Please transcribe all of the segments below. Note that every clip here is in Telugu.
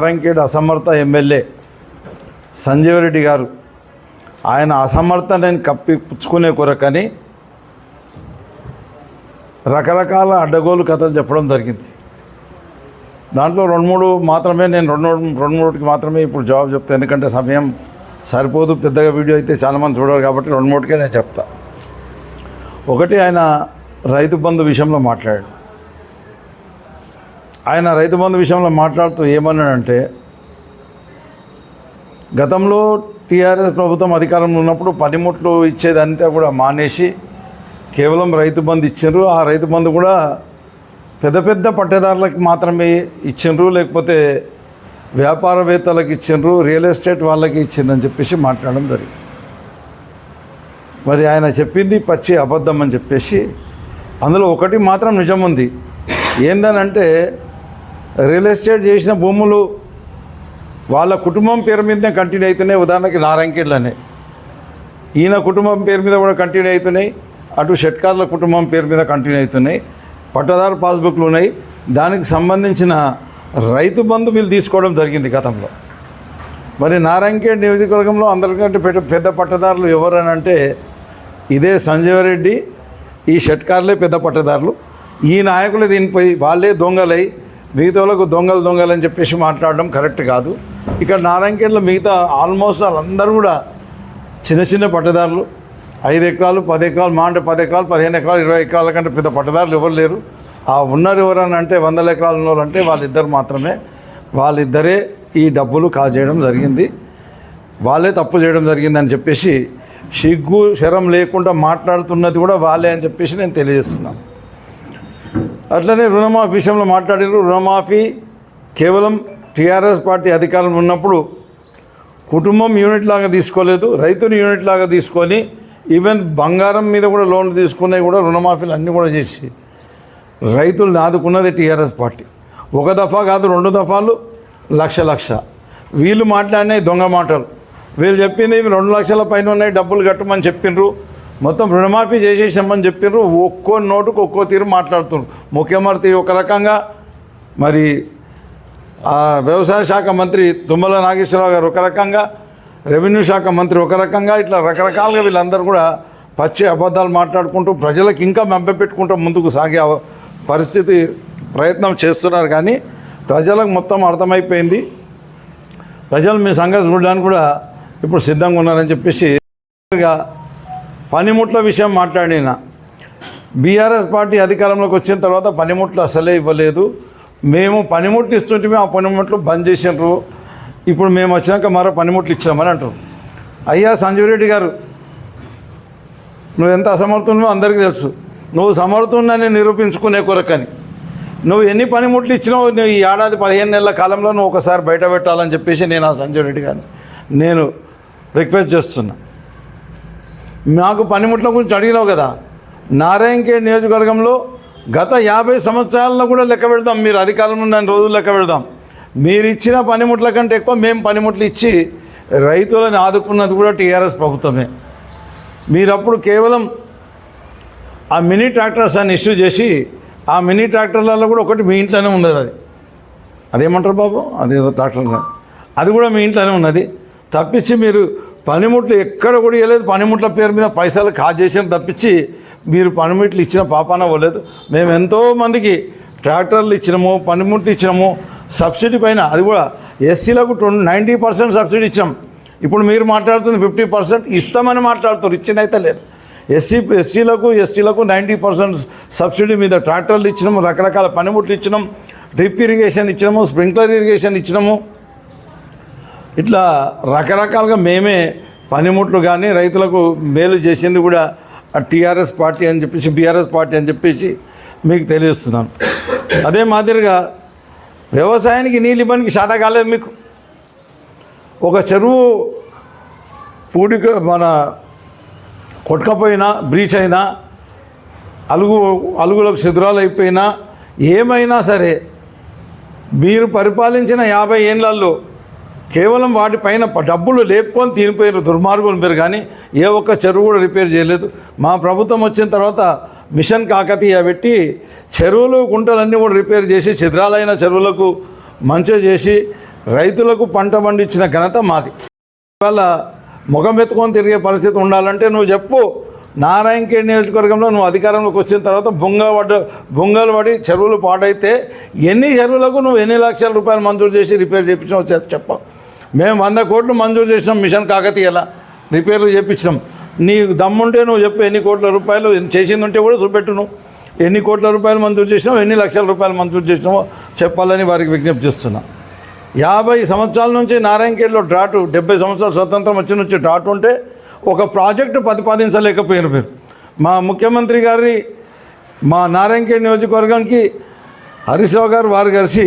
నారాయణఖేడ్ అసమర్థ ఎమ్మెల్యే సంజీవ్ రెడ్డి గారు. ఆయన అసమర్థ అసమర్థతని కప్పిపుచ్చుకునే కొరకని రకరకాల అడ్డగోలు కథలు చెప్పడం జరిగింది. దాంట్లో రెండు మూడు మాత్రమే నేను రెండు మూడు రెండు మూడుకి మాత్రమే ఇప్పుడు జవాబు చెప్తాను ఎందుకంటే సమయం సరిపోదు. పెద్దగా వీడియో అయితే చాలామంది చూడాలి కాబట్టి రెండు మూడుకే నేను చెప్తా. ఒకటి ఆయన రైతు బంధు విషయంలో మాట్లాడాడు. ఆయన రైతు బంధు విషయంలో మాట్లాడుతూ ఏమన్నాడంటే గతంలో టీఆర్ఎస్ ప్రభుత్వం అధికారంలో ఉన్నప్పుడు పనిముట్లు ఇచ్చేదంతా కూడా మానేసి కేవలం రైతు బంధు ఇచ్చిండ్రు. ఆ రైతు బంధు కూడా పెద్ద పెద్ద పట్టేదారులకు మాత్రమే ఇచ్చిండ్రు లేకపోతే వ్యాపారవేత్తలకు ఇచ్చిండ్రు రియల్ ఎస్టేట్ వాళ్ళకి ఇచ్చిండ్రు అని చెప్పేసి మాట్లాడడం జరిగింది. మరి ఆయన చెప్పింది పచ్చి అబద్ధం అని చెప్పేసి అందులో ఒకటి మాత్రం నిజం ఉంది. ఏందనంటే రియల్ ఎస్టేట్ చేసిన భూములు వాళ్ళ కుటుంబం పేరు మీదనే కంటిన్యూ అవుతున్నాయి. ఉదాహరణకి నారాయణకేట్లనే ఈయన కుటుంబం పేరు మీద కూడా కంటిన్యూ అవుతున్నాయి. అటు షెట్కార్ల కుటుంబం పేరు మీద కంటిన్యూ అవుతున్నాయి. పట్టదారు పాస్బుక్లు ఉన్నాయి. దానికి సంబంధించిన రైతు బంధు వీళ్ళు తీసుకోవడం జరిగింది గతంలో. మరి నారాయణకేడ్ నియోజకవర్గంలో అందరికంటే పెద్ద పెద్ద పట్టదారులు ఎవరని అంటే ఇదే సంజీవ్ రెడ్డి. ఈ షట్కార్లే పెద్ద పట్టదారులు. ఈ నాయకులు దీనిపై వాళ్ళే దొంగలై మిగతాలకు దొంగలు దొంగలు అని చెప్పేసి మాట్లాడడం కరెక్ట్ కాదు. ఇక్కడ నారాయణఖేడ్లో మిగతా ఆల్మోస్ట్ వాళ్ళందరూ కూడా చిన్న చిన్న పట్టదారులు. ఐదు ఎకరాలు పది ఎకరాలు మా అంటే పది ఎకరాలు పదిహేను ఎకరాలు ఇరవై ఎకరాల కంటే పెద్ద పట్టదారులు ఎవరు లేరు. ఆ ఉన్నారు ఎవరని అంటే వందల ఎకరాలు ఉన్న వాళ్ళు అంటే వాళ్ళిద్దరు మాత్రమే. వాళ్ళిద్దరే ఈ డబ్బులు కాజేయడం జరిగింది. వాళ్ళే తప్పు చేయడం జరిగిందని చెప్పేసి సిగ్గు శరం లేకుండా మాట్లాడుతున్నది కూడా వాళ్ళే అని చెప్పేసి నేను తెలియజేస్తున్నాను. అట్లనే రుణమాఫీ విషయంలో మాట్లాడారు రుణమాఫీ కేవలం టీఆర్ఎస్ పార్టీ అధికారంలో ఉన్నప్పుడు కుటుంబం యూనిట్ లాగా తీసుకోలేదు రైతుని యూనిట్ లాగా తీసుకొని ఈవెన్ బంగారం మీద కూడా లోన్లు తీసుకున్నవి కూడా రుణమాఫీలు అన్నీ కూడా చేసి రైతులు నాదుకున్నది టీఆర్ఎస్ పార్టీ. ఒక దఫా కాదు రెండు దఫాలు లక్ష లక్ష. వీళ్ళు మాట్లాడినాయి దొంగ మాటలు. వీళ్ళు చెప్పింది ఇవి రెండు లక్షల పైన ఉన్నాయి డబ్బులు కట్టమని చెప్పిండ్రు. మొత్తం రుణమాఫీ చేసేసామని చెప్పిండ్రు ఒక్కో నోటుకు ఒక్కో తీరు మాట్లాడుతున్నారు ముఖ్యమంత్రి ఒక రకంగా మరి వ్యవసాయ శాఖ మంత్రి తుమ్మల నాగేశ్వరరావు గారు ఒక రకంగా రెవెన్యూ శాఖ మంత్రి ఒక రకంగా ఇట్లా రకరకాలుగా వీళ్ళందరూ కూడా పచ్చి అబద్ధాలు మాట్లాడుకుంటూ ప్రజలకు ఇంకా మెంపెట్టుకుంటూ ముందుకు సాగే పరిస్థితి ప్రయత్నం చేస్తున్నారు. కానీ ప్రజలకు మొత్తం అర్థమైపోయింది. ప్రజలు మీ సంగతి చూడడానికి కూడా ఇప్పుడు సిద్ధంగా ఉన్నారని చెప్పేసి పనిముట్ల విషయం మాట్లాడిన. బీఆర్ఎస్ పార్టీ అధికారంలోకి వచ్చిన తర్వాత పనిముట్లు అసలే ఇవ్వలేదు. మేము పనిముట్లు ఇస్తుంటే ఆ పనిముట్లు బంద్ చేసినారు ఇప్పుడు మేము వచ్చినాక మరో పనిముట్లు ఇచ్చామని అంటారు అయ్యా సంజీవ్ రెడ్డి గారు నువ్వు ఎంత అసమర్థున్నావో అందరికీ తెలుసు. నువ్వు సమర్థున్నని నిరూపించుకునే కొరకని. నువ్వు ఎన్ని పనిముట్లు ఇచ్చినావు నువ్వు ఈ ఏడాది పదిహేను నెలల కాలంలో నువ్వు ఒకసారి బయట పెట్టాలని చెప్పేసి నేను ఆ సంజయ్ రెడ్డి గారిని నేను రిక్వెస్ట్ చేస్తున్నా. నాకు పనిముట్ల గురించి అడిగినావు కదా. నారాయణఖేడ్ నియోజకవర్గంలో గత యాభై సంవత్సరాలను కూడా లెక్క పెడదాం. మీరు అధికారంలో ఉన్న రోజులు లెక్క పెడదాం. మీరు ఇచ్చిన పనిముట్ల కంటే ఎక్కువ మేము పనిముట్లు ఇచ్చి రైతులను ఆదుకున్నది కూడా టీఆర్ఎస్ ప్రభుత్వమే. మీరు అప్పుడు కేవలం ఆ మినీ ట్రాక్టర్స్ అని ఇష్యూ చేసి ఆ మినీ ట్రాక్టర్లలో కూడా ఒకటి మీ ఇంట్లోనే ఉన్నది అది. అదేమంటారు బాబు? అదేదో ట్రాక్టర్ అది కూడా మీ ఇంట్లోనే ఉన్నది. తప్పించి మీరు పనిముట్లు ఎక్కడ కూడా ఇవ్వలేదు. పనిముట్ల పేరు మీద పైసలు కాజేసిన తప్పించి మీరు పనిముట్లు ఇచ్చిన పాపాన పోలేదు. మేము ఎంతో మందికి ట్రాక్టర్లు ఇచ్చినాము పనిముట్లు ఇచ్చినాము సబ్సిడీ పైన అది కూడా ఎస్సీలకు ట్వంటీ నైంటీ పర్సెంట్ సబ్సిడీ ఇచ్చాం. ఇప్పుడు మీరు మాట్లాడుతుంది ఫిఫ్టీ పర్సెంట్ ఇస్తామని మాట్లాడుతారు ఇచ్చినైతే లేదు. ఎస్సీ ఎస్సీలకు ఎస్టీలకు నైంటీ పర్సెంట్ సబ్సిడీ మీద ట్రాక్టర్లు ఇచ్చినాము రకరకాల పనిముట్లు ఇచ్చినాం డ్రిప్ ఇరిగేషన్ ఇచ్చినాము స్ప్రింక్లర్ ఇరిగేషన్ ఇచ్చినాము. ఇట్లా రకరకాలుగా మేమే పనిముట్లు కానీ రైతులకు మేలు చేసింది కూడా టీఆర్ఎస్ పార్టీ అని చెప్పేసి బీఆర్ఎస్ పార్టీ అని చెప్పేసి మీకు తెలియస్తున్నాను అదే మాదిరిగా వ్యవసాయానికి నీళ్ళు ఇవ్వడానికి శాత కాలేదు మీకు. ఒక చెరువు పూడిక మన కొట్టుకపోయినా బ్రీచ్ అయినా అలుగు అలుగులకు శిథిరాలు అయిపోయినా ఏమైనా సరే మీరు పరిపాలించిన యాభై ఏళ్ళల్లో కేవలం వాటిపైన డబ్బులు లేపుకొని తీరిపోయిన దుర్మార్గులు మీరు కానీ ఏ ఒక్క చెరువు కూడా రిపేర్ చేయలేదు. మా ప్రభుత్వం వచ్చిన తర్వాత మిషన్ కాకతీయ పెట్టి చెరువులు గుంటలన్నీ కూడా రిపేర్ చేసి చిద్రాలైన చెరువులకు మంచిగా చేసి రైతులకు పంట పండించిన ఘనత మాది. ఇవాళ ముఖం ఎత్తుకొని తిరిగే పరిస్థితి ఉండాలంటే నువ్వు చెప్పు. నారాయణఖేడ్ నియోజకవర్గంలో నువ్వు అధికారంలోకి వచ్చిన తర్వాత బొంగ పడ్డ బొంగలు పడి చెరువులు పాడైతే ఎన్ని చెరువులకు నువ్వు ఎన్ని లక్షల రూపాయలు మంజూరు చేసి రిపేర్ చేయించావు చెప్ మేము వంద కోట్లు మంజూరు చేసినాం మిషన్ కాకతీయలా. రిపేర్లు చేయించినాం నీ దమ్ముంటే నువ్వు చెప్పు ఎన్ని కోట్ల రూపాయలు చేసింది ఉంటే కూడా చూపెట్టు నువ్వు ఎన్ని కోట్ల రూపాయలు మంజూరు చేసినావు ఎన్ని లక్షల రూపాయలు మంజూరు చేసినావో చెప్పాలని వారికి విజ్ఞప్తి చేస్తున్నా. యాభై సంవత్సరాల నుంచి నారాయణఖేడ్లో డ్రాటు డెబ్బై సంవత్సరాల స్వతంత్రం వచ్చి నుంచి డ్రాట్ ఉంటే ఒక ప్రాజెక్టు ప్రతిపాదించలేకపోయారు మీరు. మా ముఖ్యమంత్రి గారి మా నారాయణఖేడ్ నియోజకవర్గానికి హరీష్ రావు గారు వారు కలిసి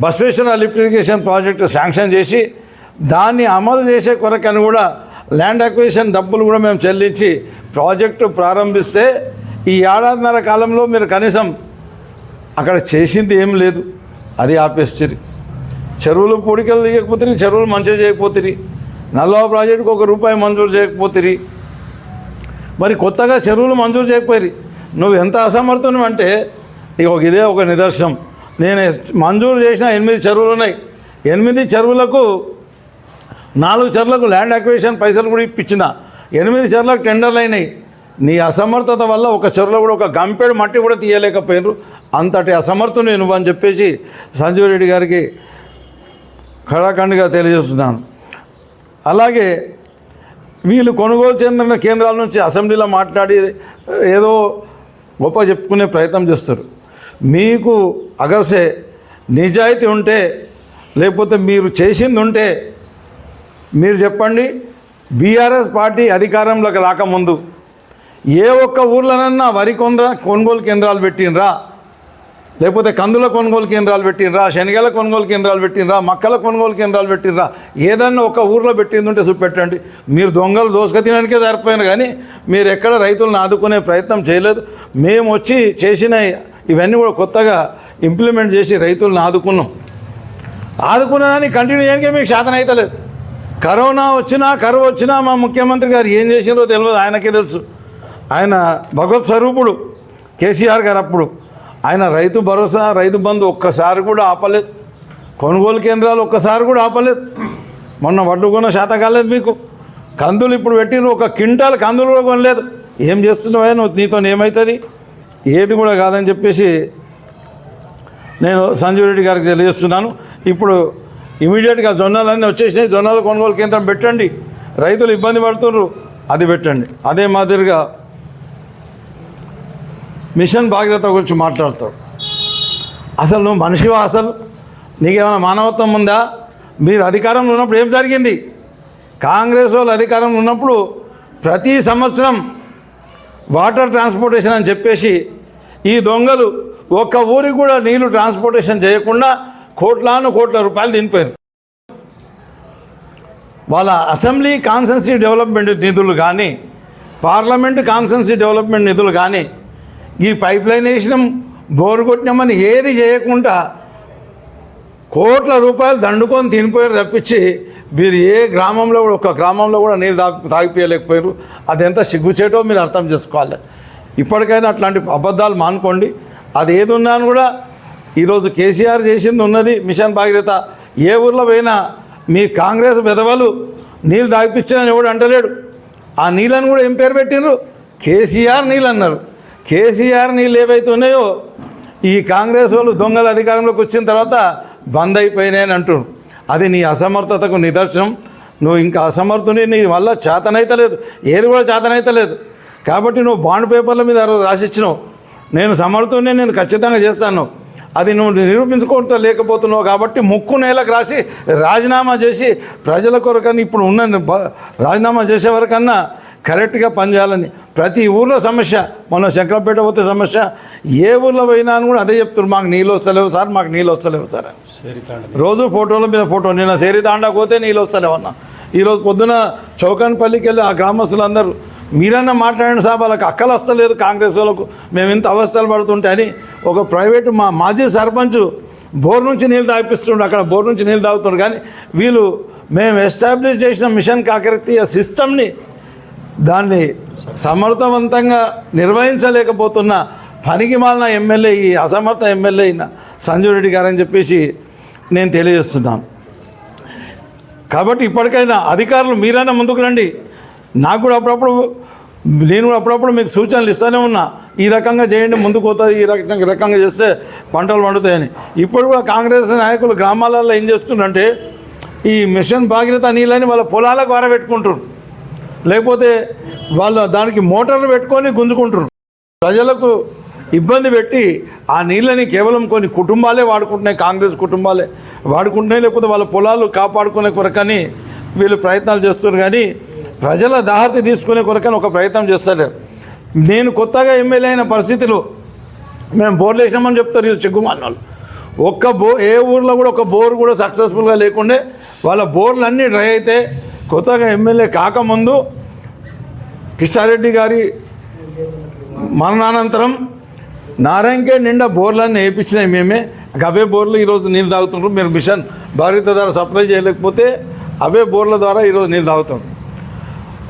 Basaveshwara lift irrigation project sanction చేసి దాన్ని అమలు చేసే కొరకని కూడా ల్యాండ్ అక్విజిషన్ డబ్బులు కూడా మేము చెల్లించి ప్రాజెక్టు ప్రారంభిస్తే ఈ ఏడాదిన్నర కాలంలో మీరు కనీసం అక్కడ చేసింది ఏం లేదు. అది ఆపేస్తుంది చెరువులు పూడికలు తీయకపోతే చెరువులు మంచిగా చేయకపోతుంది నల్లవ ప్రాజెక్టుకు ఒక రూపాయి మంజూరు చేయకపోతుంది మరి కొత్తగా చెరువులు మంజూరు చేయకపోయి నువ్వు ఎంత అసమర్థనం అంటే ఇక ఒక ఇదే ఒక నిదర్శనం. నేను మంజూరు చేసిన ఎనిమిది చెరువులు ఉన్నాయి. ఎనిమిది చెరువులకు నాలుగు చెరువులకు ల్యాండ్ అక్విజిషన్ పైసలు కూడా ఇప్పించిన. ఎనిమిది చెరువులకు టెండర్లు అయినాయి. నీ అసమర్థత వల్ల ఒక చెరువులో కూడా ఒక గంపెడు మట్టి కూడా తీయలేకపోయినారు. అంతటి అసమర్థుని నువ్వు అని చెప్పేసి సంజీవ్ రెడ్డి గారికి ఖడాఖండిగా తెలియజేస్తున్నాను. అలాగే వీళ్ళు కొనుగోలు చెందిన కేంద్రాల నుంచి అసెంబ్లీలో మాట్లాడి ఏదో గొప్ప చెప్పుకునే ప్రయత్నం చేస్తారు. మీకు అగసే నిజాయితీ ఉంటే లేకపోతే మీరు చేసింది ఉంటే మీరు చెప్పండి బీఆర్ఎస్ పార్టీ అధికారంలోకి రాకముందు ఏ ఒక్క ఊర్లోనన్నా వరి కొంద్ర కొనుగోలు కేంద్రాలు పెట్టినరా లేకపోతే కందుల కొనుగోలు కేంద్రాలు పెట్టినరా శనగల కొనుగోలు కేంద్రాలు పెట్టినరా మక్కల కొనుగోలు కేంద్రాలు పెట్టినరా ఏదన్నా ఒక ఊర్లో పెట్టిందంటే చూపెట్టండి మీరు దొంగలు దోసుక తినడానికే సరిపోయాను కానీ మీరు ఎక్కడ రైతులను ఆదుకునే ప్రయత్నం చేయలేదు. మేము వచ్చి చేసిన ఇవన్నీ కూడా కొత్తగా ఇంప్లిమెంట్ చేసి రైతులను ఆదుకున్నాం. ఆదుకున్నదాన్ని కంటిన్యూ చేయడానికే మీకు శాతం అవుతలేదు కరోనా వచ్చినా కరువు వచ్చినా మా ముఖ్యమంత్రి గారు ఏం చేసిందో తెలియదు ఆయనకే తెలుసు. ఆయన భగవత్ స్వరూపుడు కేసీఆర్ గారు అప్పుడు. ఆయన రైతు భరోసా రైతు బంధు ఒక్కసారి కూడా ఆపలేదు. కొనుగోలు కేంద్రాలు ఒక్కసారి కూడా ఆపలేదు. మొన్న వడ్డుకున్న శాతం కాలేదు మీకు. కందులు ఇప్పుడు పెట్టిన ఒక క్వింటాల్ కందులు కూడా కొనలేదు. ఏం చేస్తున్నావే నువ్వు నీతో ఏమవుతుంది ఏది కూడా కాదని చెప్పేసి నేను సంజీవ్ రెడ్డి గారికి తెలియజేస్తున్నాను. ఇప్పుడు ఇమీడియట్గా జొన్నాలన్నీ వచ్చేసినాయి. జొన్నాల కొనుగోలు కేంద్రం పెట్టండి. రైతులు ఇబ్బంది పడుతున్నారు అది పెట్టండి. అదే మాదిరిగా మిషన్ భాగీరథ గురించి మాట్లాడతావు అసలు నువ్వు మనిషివా అసలు? నీకేమైనా మానవత్వం ఉందా? మీరు అధికారంలో ఉన్నప్పుడు ఏం జరిగింది? కాంగ్రెస్ వాళ్ళు అధికారంలో ఉన్నప్పుడు ప్రతి సంవత్సరం వాటర్ ట్రాన్స్పోర్టేషన్ అని చెప్పేసి ఈ దొంగలు ఒక్క ఊరికి కూడా నీళ్ళు ట్రాన్స్పోర్టేషన్ చేయకుండా కోట్లాను కోట్ల రూపాయలు తినిపోయారు వాళ్ళ అసెంబ్లీ కాన్సెన్సీ డెవలప్మెంట్ నిధులు కానీ పార్లమెంట్ కాన్సెన్సీ డెవలప్మెంట్ నిధులు కానీ ఈ పైప్ లైన్ వేసినాం బోరు కొట్టినామని ఏది చేయకుండా కోట్ల రూపాయలు దండుకొని తినిపోయారు తప్పించి మీరు ఏ గ్రామంలో కూడా ఒక గ్రామంలో కూడా నీళ్ళు తాగి తాగిపోయలేకపోయారు అది ఎంత సిగ్గుచేటో మీరు అర్థం చేసుకోవాలి. ఇప్పటికైనా అట్లాంటి అబద్ధాలు మానుకోండి. అది ఏది ఉన్నాను కూడా ఈరోజు కేసీఆర్ చేసింది ఉన్నది మిషన్ భాగీరథ. ఏ ఊర్లో పోయినా మీ కాంగ్రెస్ విధవలు నీళ్ళు తాగిపించారని ఎవడు అంటలేడు. ఆ నీళ్ళని కూడా ఏం పేరు పెట్టిండ్రు? కేసీఆర్ నీళ్ళు అన్నారు. కేసీఆర్ నీళ్ళు ఏవైతే ఉన్నాయో ఈ కాంగ్రెస్ వాళ్ళు దొంగల అధికారంలోకి వచ్చిన తర్వాత బంద్ అయిపోయినాయని అంటున్నారు అది నీ అసమర్థతకు నిదర్శనం. నువ్వు ఇంకా అసమర్థుని నీ వల్ల చేతనైతలేదు ఏది కూడా చేతనైతలేదు కాబట్టి నువ్వు బాండ్ పేపర్ల మీద రాసిచ్చినావు. నేను సమర్థుని నేను ఖచ్చితంగా చేస్తాను. అది నువ్వు నిరూపించుకుంటా లేకపోతున్నావు కాబట్టి ముక్కు నేలకు రాసి రాజీనామా చేసి ప్రజల కొరకని ఇప్పుడు ఉన్న రాజీనామా చేసే వరకన్నా కరెక్ట్గా పనిచేయాలని. ప్రతి ఊర్లో సమస్య మొన్న శంకరపేట పోతే సమస్య ఏ ఊర్లో పోయినా అని కూడా అదే చెప్తున్నారు. మాకు నీళ్ళు వస్తలేవు సార్ మాకు నీళ్ళు వస్తలేవు సార్. రోజు ఫోటోల మీద ఫోటో నిన్న సేరి తాండా పోతే నీళ్ళు వస్తలేవు అన్న. ఈరోజు పొద్దున చౌకాన్పల్లికి వెళ్ళి ఆ గ్రామస్తులందరూ మీరన్నా మాట్లాడండి సార్ వాళ్ళకి అక్కలు వస్తలేదు కాంగ్రెస్ వాళ్ళకు. మేము ఇంత అవస్థలు పడుతుంటే అని ఒక ప్రైవేటు మా మాజీ సర్పంచ్ బోర్ నుంచి నీళ్ళు తాగిపిస్తుండ్రు అక్కడ బోర్ నుంచి నీళ్ళు తాగుతున్నారు కానీ వీళ్ళు మేము ఎస్టాబ్లిష్ చేసిన మిషన్ కాకరతీయ సిస్టమ్ని దాన్ని సమర్థవంతంగా నిర్వహించలేకపోతున్న పనికి మాలిన ఎమ్మెల్యే ఈ అసమర్థ ఎమ్మెల్యే అయిన సంజయ్ రెడ్డి గారని చెప్పేసి నేను తెలియజేస్తున్నాను. కాబట్టి ఇప్పటికైనా అధికారులు మీరైనా ముందుకు రండి. నాకు కూడా అప్పుడప్పుడు నేను కూడా అప్పుడప్పుడు మీకు సూచనలు ఇస్తూనే ఉన్నా. ఈ రకంగా చేయండి ముందుకు పోతుంది ఈ రకంగా రకంగా చేస్తే పంటలు పండుతాయని. ఇప్పుడు కూడా కాంగ్రెస్ నాయకులు గ్రామాలలో ఏం చేస్తుండంటే ఈ మిషన్ భాగీరథ నీళ్ళని వాళ్ళ పొలాలకు వారబెట్టుకుంటారు లేకపోతే వాళ్ళ దానికి మోటార్లు పెట్టుకొని గుంజుకుంటారు ప్రజలకు ఇబ్బంది పెట్టి ఆ నీళ్ళని కేవలం కొన్ని కుటుంబాలే వాడుకుంటున్నాయి కాంగ్రెస్ కుటుంబాలే వాడుకుంటున్నాయి లేకపోతే వాళ్ళ పొలాలు కాపాడుకునే కొరకని వీళ్ళు ప్రయత్నాలు చేస్తున్నారు. కానీ ప్రజల దాహర్తి తీసుకునే కొరకని ఒక ప్రయత్నం చేస్తలేరు. నేను కొత్తగా ఎమ్మెల్యే అయిన పరిస్థితిలో మేము బోర్లు వేసినామని చెప్తారు వీళ్ళు చిగ్గుమాలిన వాళ్ళు. ఒక్క బో ఏ ఊర్లో కూడా ఒక బోర్ కూడా సక్సెస్ఫుల్గా లేకుండే వాళ్ళ బోర్లు అన్నీ డ్రై అయితే కొత్తగా ఎమ్మెల్యే కాకముందు కిషారెడ్డి గారి మరణానంతరం నారాయణకే నిండా బోర్లన్నీ వేయించినాయి మేమే. అవే బోర్లు ఈరోజు నీళ్ళు తాగుతుంటారు మీరు మిషన్ భారత ద్వారా సప్లై చేయలేకపోతే అవే బోర్ల ద్వారా ఈరోజు నీళ్ళు తాగుతాం.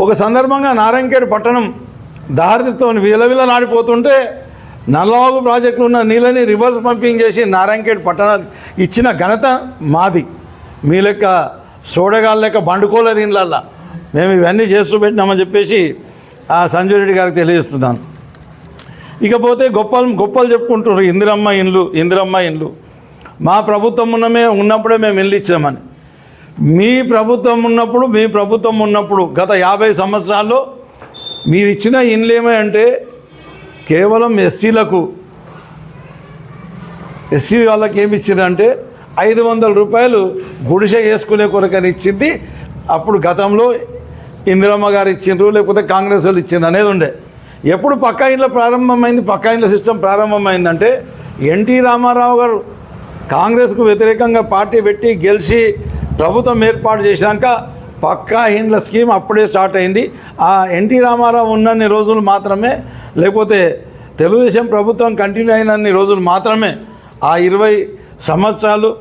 ఒక సందర్భంగా నారాయణఖేడ్ పట్టణం దారితో విలవిలలాడిపోతుంటే నల్లవాగు ప్రాజెక్టులో ఉన్న నీళ్ళని రివర్స్ పంపింగ్ చేసి నారాయణఖేడ్ పట్టణానికి ఇచ్చిన ఘనత మాది. మీ లెక్క సోడగాళ్ళ పండుకోలేదు బండుకోలేదు మేము ఇవన్నీ చేస్తూ పెట్టినామని చెప్పేసి ఆ సంజయ్ రెడ్డి గారికి తెలియజేస్తున్నాను. ఇకపోతే గొప్పలు గొప్పలు చెప్పుకుంటున్నారు ఇందిరమ్మ ఇండ్లు ఇందిరమ్మ ఇండ్లు. మా ప్రభుత్వం ఉన్నమే ఉన్నప్పుడే మేము ఇల్లు ఇచ్చామని. మీ ప్రభుత్వం ఉన్నప్పుడు మీ ప్రభుత్వం ఉన్నప్పుడు గత యాభై సంవత్సరాల్లో మీరు ఇచ్చిన ఇండ్లు ఏమంటే కేవలం ఎస్సీలకు ఎస్సీ వాళ్ళకి ఏమి ఇచ్చిందంటే ఐదు వందల రూపాయలు గుడిసె వేసుకునే కొరకని ఇచ్చింది. అప్పుడు గతంలో ఇందిరమ్మ గారు ఇచ్చిండ్రు లేకపోతే కాంగ్రెస్ వాళ్ళు ఇచ్చిండ్రు అనేది ఉండే. ఎప్పుడు పక్కా ఇండ్ల ప్రారంభమైంది పక్కా ఇండ్ల సిస్టమ్ ప్రారంభమైందంటే ఎన్టీ రామారావు గారు కాంగ్రెస్కు వ్యతిరేకంగా పార్టీ పెట్టి గెలిచి ప్రభుత్వం ఏర్పాటు చేశాక పక్కా ఇండ్ల స్కీమ్ అప్పుడే స్టార్ట్ అయింది. ఆ ఎన్టీ రామారావు ఉన్నన్ని రోజులు మాత్రమే లేకపోతే తెలుగుదేశం ప్రభుత్వం కంటిన్యూ అయినన్ని రోజులు మాత్రమే ఆ ఇరవై సంవత్సరాలు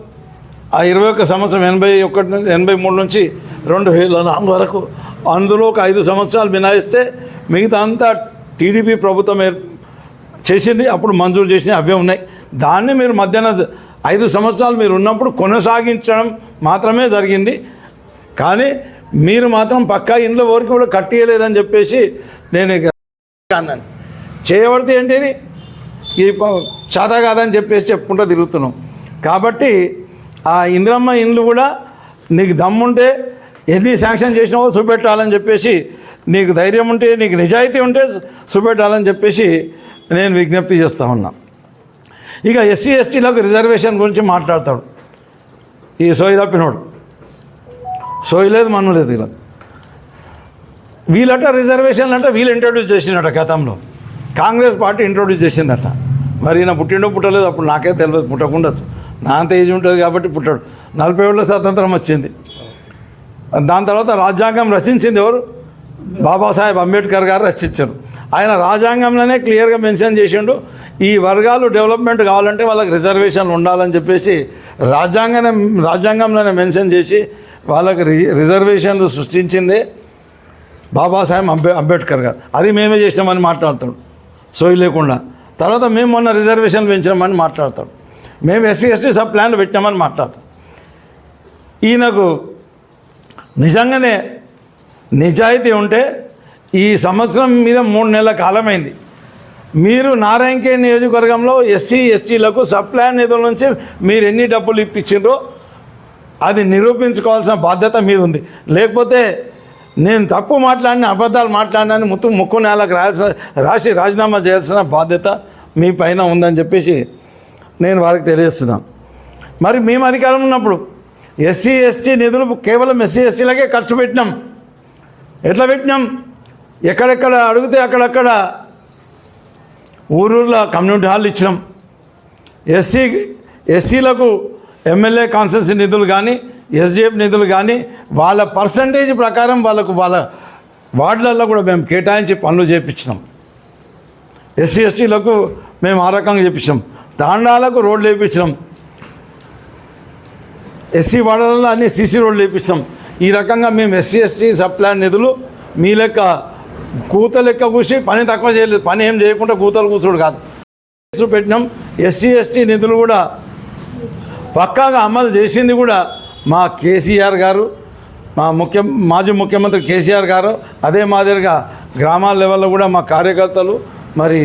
ఆ ఇరవై ఒక్క సంవత్సరం ఎనభై ఒకటి నుంచి ఎనభై మూడు నుంచి రెండు వేల నాలుగు వరకు అందులో ఒక ఐదు సంవత్సరాలు మినాయిస్తే మిగతా అంతా టీడీపీ ప్రభుత్వం చేసింది అప్పుడు మంజూరు చేసిన అవే ఉన్నాయి. దాన్ని మీరు మధ్యాహ్న ఐదు సంవత్సరాలు మీరు ఉన్నప్పుడు కొనసాగించడం మాత్రమే జరిగింది. కానీ మీరు మాత్రం పక్కా ఇంట్లో వరకు కూడా కట్టియలేదని చెప్పేసి నేను అన్నాను. చేయబడితే ఏంటిది? ఈ ప- కాదని చెప్పేసి చెప్పుకుంటూ తిరుగుతున్నాం. కాబట్టి ఆ ఇందిరమ్మ ఇండ్లు కూడా నీకు దమ్ముంటే ఎన్ని శాంక్షన్ చేసినావో చూపెట్టాలని చెప్పేసి నీకు ధైర్యం ఉంటే నీకు నిజాయితీ ఉంటే చూపెట్టాలని చెప్పేసి నేను విజ్ఞప్తి చేస్తూ ఉన్నా. ఇక ఎస్సీ ఎస్టీలకు రిజర్వేషన్ గురించి మాట్లాడతాడు. ఈ సోయి తప్పినోడు. సోయి లేదు మనం లేదు ఇలా. వీళ్ళట రిజర్వేషన్లు అంటే వీళ్ళు ఇంట్రొడ్యూస్ చేసినట గతంలో. కాంగ్రెస్ పార్టీ ఇంట్రొడ్యూస్ చేసిందట. మరి ఈయన పుట్టిండో పుట్టలేదు అప్పుడు నాకే తెలియదు పుట్టకుండదు. నా అంత ఏజ్ ఉంటుంది కాబట్టి పుట్టాడు. నలభై ఏళ్ళ స్వాతంత్రం వచ్చింది. దాని తర్వాత రాజ్యాంగం రచించింది ఎవరు? బాబాసాహెబ్ అంబేద్కర్ గారు రచించారు. ఆయన రాజ్యాంగంలోనే క్లియర్గా మెన్షన్ చేసిండు ఈ వర్గాలు డెవలప్మెంట్ కావాలంటే వాళ్ళకి రిజర్వేషన్లు ఉండాలని చెప్పేసి రాజ్యాంగం రాజ్యాంగంలోనే మెన్షన్ చేసి వాళ్ళకి రిజర్వేషన్లు సృష్టించిందే బాబాసాహెబ్ అంబే అంబేద్కర్ గారు. అది మేమే చేసినామని మాట్లాడతాడు సోయి లేకుండా. తర్వాత మేము మొన్న రిజర్వేషన్లు పెంచినామని మాట్లాడతాడు మేము ఎస్సీ ఎస్టీ సబ్ ప్లాన్ పెట్టినామని మాట్లాడతాం. ఈయనకు నిజంగానే నిజాయితీ ఉంటే ఈ సంవత్సరం మీద మూడు నెలల కాలమైంది. మీరు నారాయణకే నియోజకవర్గంలో ఎస్సీ ఎస్టీలకు సబ్ ప్లాన్ నిధుల నుంచి మీరు ఎన్ని డబ్బులు ఇప్పించిండ్రో అది నిరూపించుకోవాల్సిన బాధ్యత మీద ఉంది లేకపోతే నేను తప్పు మాట్లాడిన అబద్ధాలు మాట్లాడినాను ముత్తు ముక్కు నేలకు రాయాల్సిన రాసి రాజీనామా చేయాల్సిన బాధ్యత మీ పైన ఉందని చెప్పేసి నేను వాళ్ళకి తెలియజేస్తున్నాను. మరి మేము అధికారం ఉన్నప్పుడు ఎస్సీ ఎస్టీ నిధులు కేవలం ఎస్సీ ఎస్టీలకే ఖర్చు పెట్టినాం. ఎట్లా పెట్టినాం? ఎక్కడెక్కడ అడిగితే అక్కడక్కడ ఊరూర్లో కమ్యూనిటీ హాల్ ఇచ్చినాం. ఎస్సీ ఎస్సీలకు ఎమ్మెల్యే కాన్సెన్సీ నిధులు కానీ ఎస్డిఎఫ్ నిధులు కానీ వాళ్ళ పర్సంటేజ్ ప్రకారం వాళ్ళకు వాళ్ళ వార్డులలో కూడా మేము కేటాయించి పనులు చేయించినాం ఎస్సీ ఎస్టీలకు మేము ఆ రకంగా చెప్పించాం తాండాలకు రోడ్లు వేయించినాం ఎస్సీ వార్డులలో అన్ని సీసీ రోడ్లు వేయించాం ఈ రకంగా మేము ఎస్సీ ఎస్టీ సప్లాన్ నిధులు మీ లెక్క కూత లెక్క కూసి పని తక్కువ చేయలేదు. పని ఏం చేయకుండా కూతలు కూర్చోడు కాదు. పెట్టినాం. ఎస్సీ ఎస్టీ నిధులు కూడా పక్కాగా అమలు చేసింది కూడా మా కేసీఆర్ గారు మా ముఖ్య మాజీ ముఖ్యమంత్రి కేసీఆర్ గారు. అదే మాదిరిగా గ్రామాల లెవెల్లో కూడా మా కార్యకర్తలు మరి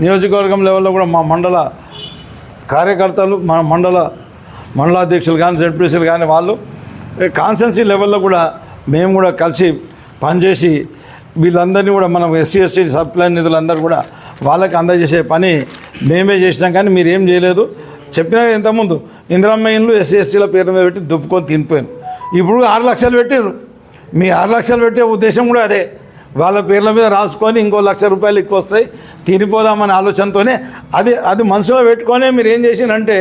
నియోజకవర్గం లెవెల్లో కూడా మా మండల కార్యకర్తలు మన మండల మండలాధ్యక్షులు కానీ జడ్పీసీలు కానీ వాళ్ళు కాన్సెన్సీ లెవెల్లో కూడా మేము కూడా కలిసి పనిచేసి వీళ్ళందరినీ కూడా మనం ఎస్సీ ఎస్టీ సప్లై నిధులందరూ కూడా వాళ్ళకి అందజేసే పని మేమే చేసినాం కానీ మీరు ఏం చేయలేదు. చెప్పినా ఇంతకుముందు ఇందిరమ్మ ఇండ్లు ఎస్సీ ఎస్టీల పేరు మీద పెట్టి దుప్పుకొని తినిపోయాను ఇప్పుడు ఆరు లక్షలు పెట్టారు మీ ఆరు లక్షలు పెట్టే ఉద్దేశం కూడా అదే. వాళ్ళ పేర్ల మీద రాసుకొని ఇంకో లక్ష రూపాయలు ఎక్కువ వస్తాయి. తినిపోదామనే ఆలోచనతోనే అది అది మనసులో పెట్టుకొనే మీరు ఏం చేసినంటే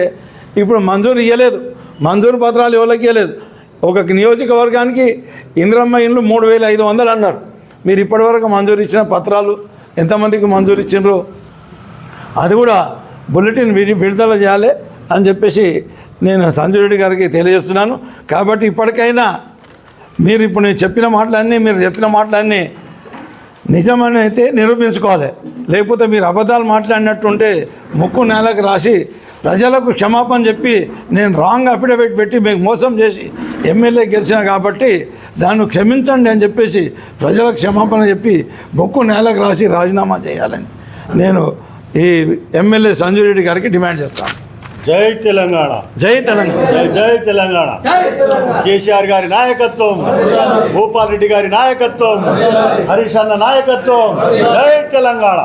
ఇప్పుడు మంజూరు ఇవ్వలేదు మంజూరు పత్రాలు ఎవరికి ఇవ్వలేదు ఒక నియోజకవర్గానికి ఇంద్రమ్మ ఇండ్లు మూడు వేల ఐదు వందలు అన్నారు. మీరు ఇప్పటివరకు మంజూరు ఇచ్చిన పత్రాలు ఎంతమందికి మంజూరు ఇచ్చిండ్రు? అది కూడా బులెటిన్ విడి విడుదల చేయాలి అని చెప్పేసి నేను సంజయ్ రెడ్డి గారికి తెలియజేస్తున్నాను. కాబట్టి ఇప్పటికైనా మీరు ఇప్పుడు నేను చెప్పిన మాటలన్నీ మీరు చెప్పిన మాటలన్నీ నిజమని అయితే నిరూపించుకోవాలి. లేకపోతే మీరు అబద్ధాలు మాట్లాడినట్టుంటే ముక్కు నేలకు రాసి ప్రజలకు క్షమాపణ చెప్పి నేను రాంగ్ అఫిడవిట్ పెట్టి మీకు మోసం చేసి ఎమ్మెల్యే గెలిచిన కాబట్టి దాన్ని క్షమించండి అని చెప్పేసి ప్రజలకు క్షమాపణ చెప్పి బొక్కు నేలకు రాసి రాజీనామా చేయాలని నేను ఈ ఎమ్మెల్యే సంజయ్ రెడ్డి గారికి డిమాండ్ చేస్తాను. జై తెలంగాణ. జై తెలంగాణ. జై జై తెలంగాణ. కేసీఆర్ గారి నాయకత్వం భూపాల్ రెడ్డి గారి నాయకత్వం హరీష్ అన్న నాయకత్వం. జై తెలంగాణ.